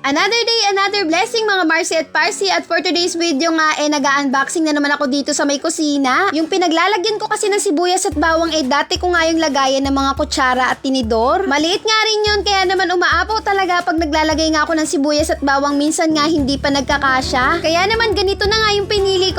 Another day, another blessing mga Marcy at Parsi at for today's video nga eh nag-unboxing na naman ako dito sa may kusina. Yung pinaglalagyan ko kasi ng sibuyas at bawang eh dati ko nga yung lagayan ng mga kutsara at tinidor. Maliit nga rin yun kaya naman umaapaw talaga pag naglalagay nga ako ng sibuyas at bawang minsan nga hindi pa nagkakasya. Kaya naman ganito na nga yung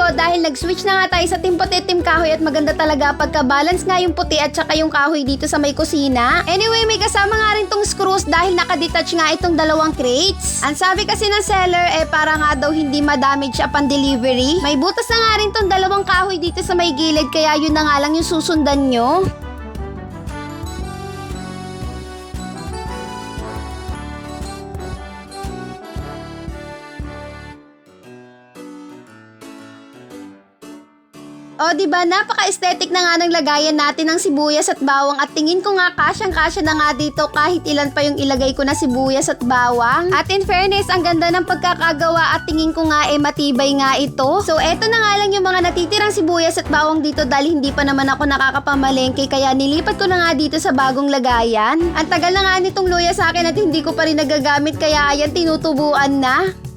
ko dahil nag-switch na nga tayo sa timpot at tim kahoy at maganda talaga pagka-balance nga yung puti at saka yung kahoy dito sa may kusina. Anyway, may kasama nga rin tong screws dahil nakadetach nga itong dalawang crates. Ang sabi kasi ng seller eh para nga daw hindi ma-damage upon delivery. May butas na nga rin tong dalawang kahoy dito sa may gilid kaya yun na nga lang yung susundan nyo. O, di ba napaka-aesthetic na nga ng lagayan natin ng sibuyas at bawang at tingin ko nga kasyang-kasya na nga dito kahit ilan pa yung ilagay ko na sibuyas at bawang. At in fairness, ang ganda ng pagkakagawa at tingin ko nga eh matibay nga ito. So, eto na nga lang yung mga natitirang sibuyas at bawang dito dahil hindi pa naman ako nakakapamalengke kaya nilipat ko na nga dito sa bagong lagayan. Ang tagal na nga nitong luya sa akin at hindi ko pa rin nagagamit kaya ayan tinutubuan na.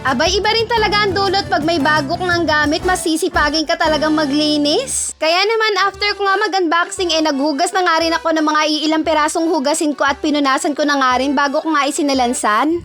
Abay, iba rin talaga ang dulot pag may bago kang ang gamit, masisipagin ka talagang maglinis. Kaya naman, after ko nga mag-unboxing, eh naghugas na nga rin ako ng mga iilang perasong hugasin ko at pinunasan ko na nga rin bago ko nga isinalansan.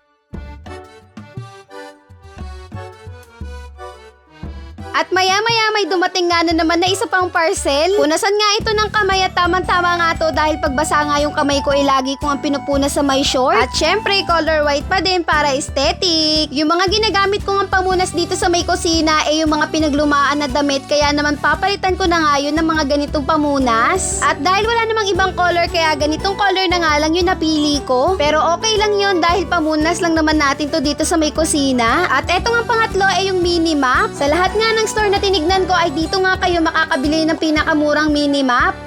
At maya-maya may dumating nga na naman na isa pang parcel. Punasan nga ito ng kamay at tamang-tama nga to dahil pagbasa nga yung kamay ko ay lagi kong ang pinupunas sa may short. At syempre, color white pa din para aesthetic. Yung mga ginagamit kong ang pamunas dito sa may kusina ay yung mga pinaglumaan na damit kaya naman papalitan ko na nga yun ng mga ganitong pamunas. At dahil wala namang ibang color kaya ganitong color na nga lang yung napili ko. Pero okay lang yun dahil pamunas lang naman natin to dito sa may kusina. At eto nga pangatlo ay yung mini map. Sa lahat nga ng store na tinignan ko ay dito nga kayo makakabili ng pinakamurang mini map.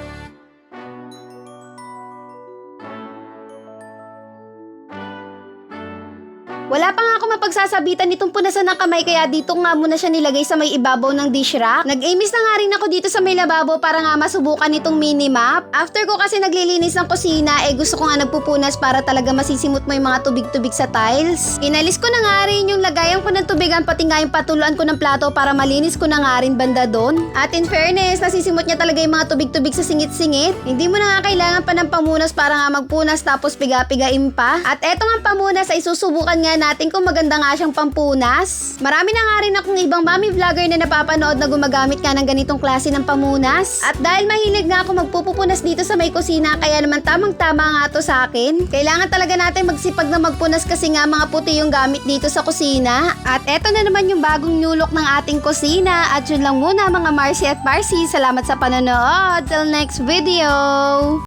Wala pa nga ako mapagsasabitan nitong punasan ng kamay kaya dito nga muna siya nilagay sa may ibabaw ng dish rack. Nag-amis na nga rin ako dito sa may lababo para nga masubukan itong mini map. After ko kasi naglilinis ng kusina, eh gusto ko nga nagpupunas para talaga masisimot mo yung mga tubig-tubig sa tiles. Inalis ko na nga rin yung lagayan ko ng tubigan pati nga yung patuluan ko ng plato para malinis ko na nga rin banda doon. At in fairness, nasisimot niya talaga yung mga tubig-tubig sa singit-singit. Hindi mo na nga kailangan pa ng pamunas para nga magpunas tapos piga-pigain pa. At eto nga pamunas ay susubukan nga natin kung maganda nga siyang pampunas. Marami na nga rin akong ibang mami vlogger na napapanood na gumagamit nga ng ganitong klase ng pamunas. At dahil mahilig nga ako magpupupunas dito sa may kusina, kaya naman tamang-tama nga to sa akin. Kailangan talaga natin magsipag na magpunas kasi nga mga puti yung gamit dito sa kusina. At eto na naman yung bagong new look ng ating kusina. At yun lang muna mga Marcy at Parsi. Salamat sa panonood. Till next video!